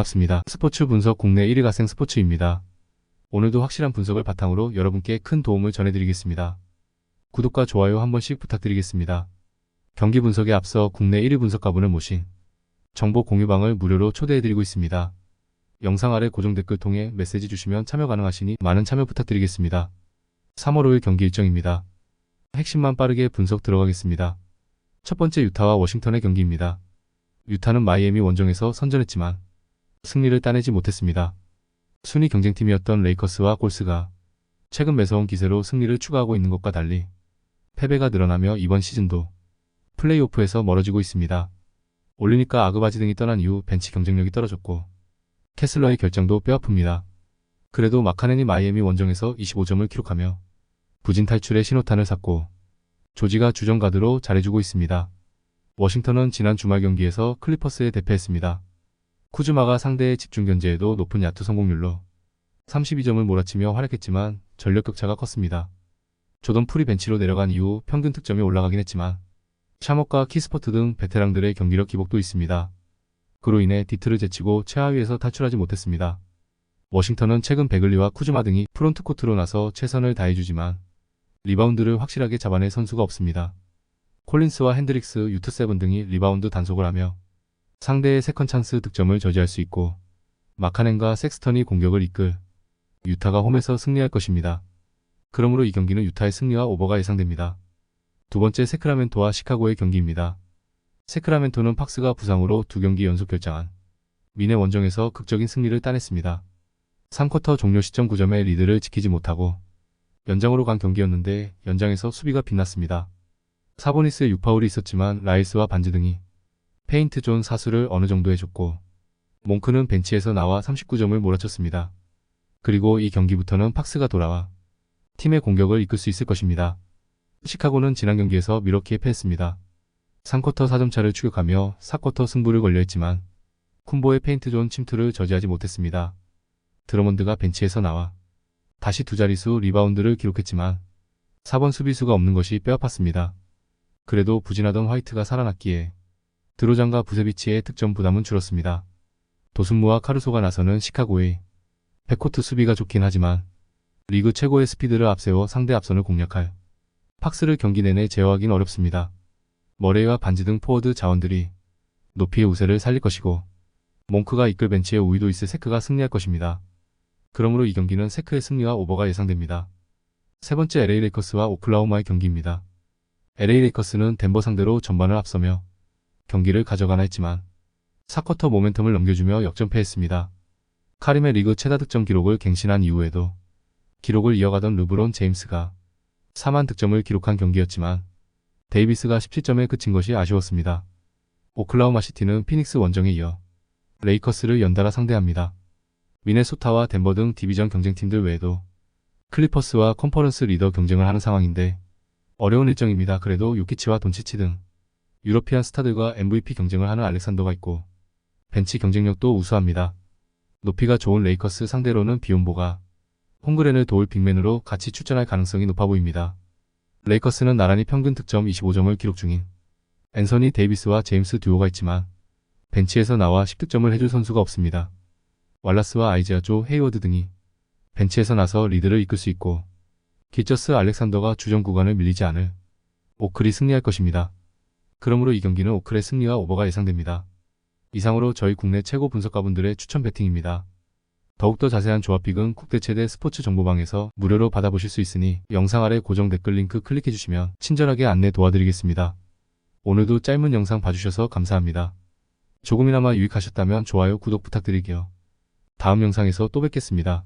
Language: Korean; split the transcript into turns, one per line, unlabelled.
반갑습니다. 스포츠 분석 국내 1위 가생 스포츠입니다. 오늘도 확실한 분석을 바탕으로 여러분께 큰 도움을 전해드리겠습니다. 구독과 좋아요 한 번씩 부탁드리겠습니다. 경기 분석에 앞서 국내 1위 분석가분을 모신 정보 공유방을 무료로 초대해드리고 있습니다. 영상 아래 고정 댓글 통해 메시지 주시면 참여 가능하시니 많은 참여 부탁드리겠습니다. 3월 5일 경기 일정입니다. 핵심만 빠르게 분석 들어가겠습니다. 첫 번째 유타와 워싱턴의 경기입니다. 유타는 마이애미 원정에서 선전했지만 승리를 따내지 못했습니다. 순위 경쟁팀이었던 레이커스와 골스가 최근 매서운 기세로 승리를 추가하고 있는 것과 달리 패배가 늘어나며 이번 시즌도 플레이오프에서 멀어지고 있습니다. 올리니까 아그바지 등이 떠난 이후 벤치 경쟁력이 떨어졌고 캐슬러의 결정도 뼈아픕니다. 그래도 마카넨이 마이애미 원정에서 25점을 기록하며 부진 탈출의 신호탄을 샀고 조지가 주전 가드로 잘해주고 있습니다. 워싱턴은 지난 주말 경기에서 클리퍼스에 대패했습니다. 쿠즈마가 상대의 집중 견제에도 높은 야투 성공률로 32점을 몰아치며 활약했지만 전력 격차가 컸습니다. 조던 풀이 벤치로 내려간 이후 평균 득점이 올라가긴 했지만 샤머과 키스퍼트 등 베테랑들의 경기력 기복도 있습니다. 그로 인해 디트를 제치고 최하위에서 탈출하지 못했습니다. 워싱턴은 최근 베글리와 쿠즈마 등이 프론트 코트로 나서 최선을 다해주지만 리바운드를 확실하게 잡아낼 선수가 없습니다. 콜린스와 핸드릭스, 유투세븐 등이 리바운드 단속을 하며 상대의 세컨 찬스 득점을 저지할 수 있고 마카넨과 섹스턴이 공격을 이끌 유타가 홈에서 승리할 것입니다. 그러므로 이 경기는 유타의 승리와 오버가 예상됩니다. 두 번째 세크라멘토와 시카고의 경기입니다. 세크라멘토는 팍스가 부상으로 두 경기 연속 결장한 미네 원정에서 극적인 승리를 따냈습니다. 3쿼터 종료 시점 9점의 리드를 지키지 못하고 연장으로 간 경기였는데 연장에서 수비가 빛났습니다. 사보니스의 6파울이 있었지만 라이스와 반즈 등이 페인트 존 사수를 어느 정도 해줬고 몽크는 벤치에서 나와 39점을 몰아쳤습니다. 그리고 이 경기부터는 팍스가 돌아와 팀의 공격을 이끌 수 있을 것입니다. 시카고는 지난 경기에서 미러키에 패했습니다. 3쿼터 4점 차를 추격하며 4쿼터 승부를 걸려했지만 쿤보의 페인트 존 침투를 저지하지 못했습니다. 드러먼드가 벤치에서 나와 다시 두 자릿수 리바운드를 기록했지만 4번 수비수가 없는 것이 뼈아팠습니다. 그래도 부진하던 화이트가 살아났기에 드로장과 부세비치의 득점 부담은 줄었습니다. 도순무와 카르소가 나서는 시카고의 백코트 수비가 좋긴 하지만 리그 최고의 스피드를 앞세워 상대 앞선을 공략할 팍스를 경기 내내 제어하긴 어렵습니다. 머레이와 반지 등 포워드 자원들이 높이의 우세를 살릴 것이고 몽크가 이끌 벤치에 우위도 있을 세크가 승리할 것입니다. 그러므로 이 경기는 세크의 승리와 오버가 예상됩니다. 세 번째 LA 레이커스와 오클라호마의 경기입니다. LA 레이커스는 덴버 상대로 전반을 앞서며 경기를 가져가나 했지만 4쿼터 모멘텀을 넘겨주며 역전패했습니다. 카림의 리그 최다 득점 기록을 갱신한 이후에도 기록을 이어가던 르브론 제임스가 4만 득점을 기록한 경기였지만 데이비스가 17점에 그친 것이 아쉬웠습니다. 오클라호마 시티는 피닉스 원정에 이어 레이커스를 연달아 상대합니다. 미네소타와 덴버 등 디비전 경쟁팀들 외에도 클리퍼스와 컨퍼런스 리더 경쟁을 하는 상황인데 어려운 일정입니다. 그래도 요키치와 돈치치 등 유러피안 스타들과 MVP 경쟁을 하는 알렉산더가 있고 벤치 경쟁력도 우수합니다. 높이가 좋은 레이커스 상대로는 비온보가 홈그렌을 도울 빅맨으로 같이 출전할 가능성이 높아 보입니다. 레이커스는 나란히 평균 득점 25점을 기록 중인 앤서니 데이비스와 제임스 듀오가 있지만 벤치에서 나와 10득점을 해줄 선수가 없습니다. 왈라스와 아이지아 조 헤이워드 등이 벤치에서 나서 리드를 이끌 수 있고 기저스 알렉산더가 주전 구간을 밀리지 않을 오클이 승리할 것입니다. 그러므로 이 경기는 오클의 승리와 오버가 예상됩니다. 이상으로 저희 국내 최고 분석가분들의 추천 배팅입니다. 더욱더 자세한 조합픽은 국대 최대 스포츠 정보방에서 무료로 받아보실 수 있으니 영상 아래 고정 댓글 링크 클릭해주시면 친절하게 안내 도와드리겠습니다. 오늘도 짧은 영상 봐주셔서 감사합니다. 조금이나마 유익하셨다면 좋아요, 구독 부탁드릴게요. 다음 영상에서 또 뵙겠습니다.